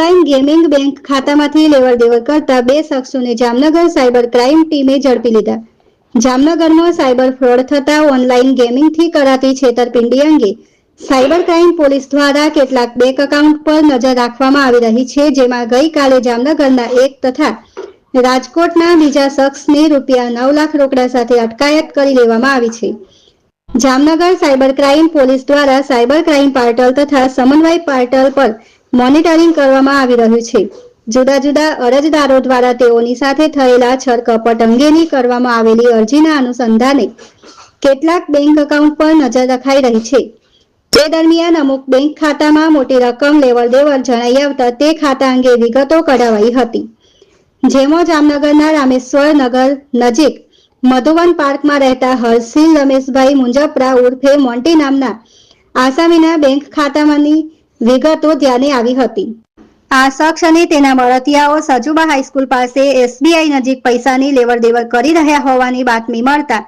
Online gaming bank ખાતામાંથી લેવડ દેવડ કરતા બે શખ્સોને જામનગર સાયબર ક્રાઇમ ટીમે ઝડપી લીધા. જામનગરમાં સાયબર ફ્રોડ થતા ઓનલાઈન ગેમિંગથી કરાતી છેતરપિંડી અંગે સાયબર ક્રાઇમ પોલીસ દ્વારા કેટલાક બેંક એકાઉન્ટ પર નજર રાખવામાં આવી રહી છે, જેમાં ગઈકાલે જામનગરના એક તથા રાજકોટના બીજા શખ્સને રૂપિયા નવ લાખ રોકડા સાથે અટકાયત કરી લેવામાં આવી છે. જામનગર સાયબર ક્રાઇમ પોલીસ દ્વારા સાયબર ક્રાઇમ પાર્ટલ તથા સમન્વય પાર્ટલ પર મોનિટરિંગ કરવામાં આવી રહ્યું છે. જુદા જુદા અરજદારો દ્વારા તેઓની સાથે થયેલા છળકપટ અંગેની કરવામાં આવેલી અરજીના અનુસંધાને કેટલાક બેંક એકાઉન્ટ પર નજર રખાઈ રહી છે. તે દરમિયાન અમુક બેંક ખાતામાં મોટી રકમ લેવડ દેવડ જણાઈ આવતા તે ખાતા અંગે વિગતો કઢાવાઈ હતી. જેમાં જામનગરના રામેશ્વર નગર નજીક મધુવન પાર્કમાં રહેતા હરસિંહ રમેશભાઈ મુંજપરા ઉર્ફે મોન્ટી નામના આસામીના બેંક ખાતામાંની વિગતો ધ્યાને આવી હતી. આ શખ્સ અને તેના મળતિયાઓ સજુબા હાઈસ્કૂલ પાસે એસબીઆઈ નજીક પૈસાની લેવડ દેવડ કરી રહ્યા હોવાની બાતમી મળતા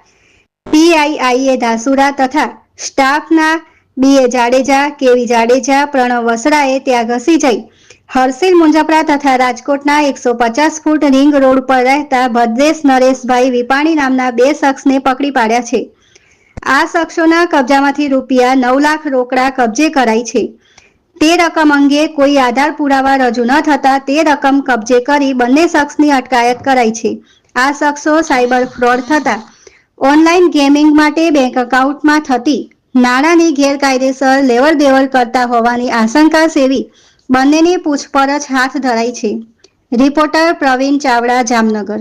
પીઆઈઆઈએ ધાસુરા તથા સ્ટાફના બીએ જાડેજા, કેવી જાડેજા, પ્રણવ વસરાએ ત્યાં ઘસી જઈ હર્ષિલ મુંજપરા તથા રાજકોટના એકસો પચાસ ફૂટ રિંગ રોડ પર રહેતા ભદ્રેશ નરેશભાઈ વિપાણી નામના બે શખ્સને પકડી પાડ્યા છે. આ શખ્સોના કબજામાંથી રૂપિયા નવ લાખ રોકડા કબજે કરાઈ છે. તે રકમ અંગે કોઈ આધાર પુરાવા રજૂ ન થતા તે રકમ કબજે કરી બંને શખ્સની અટકાયત કરાઈ છે. આ શખ્સો સાયબર ફ્રોડ થતા. ઓનલાઈન ગેમિંગ માટે બેંક એકાઉન્ટમાં થતી નાણાંની ગેરકાયદેસર લેવડ દેવડ કરતા હોવાની આશંકા સેવી બંનેની પૂછપરછ હાથ ધરાઈ છે. રિપોર્ટર પ્રવીણ ચાવડા, જામનગર.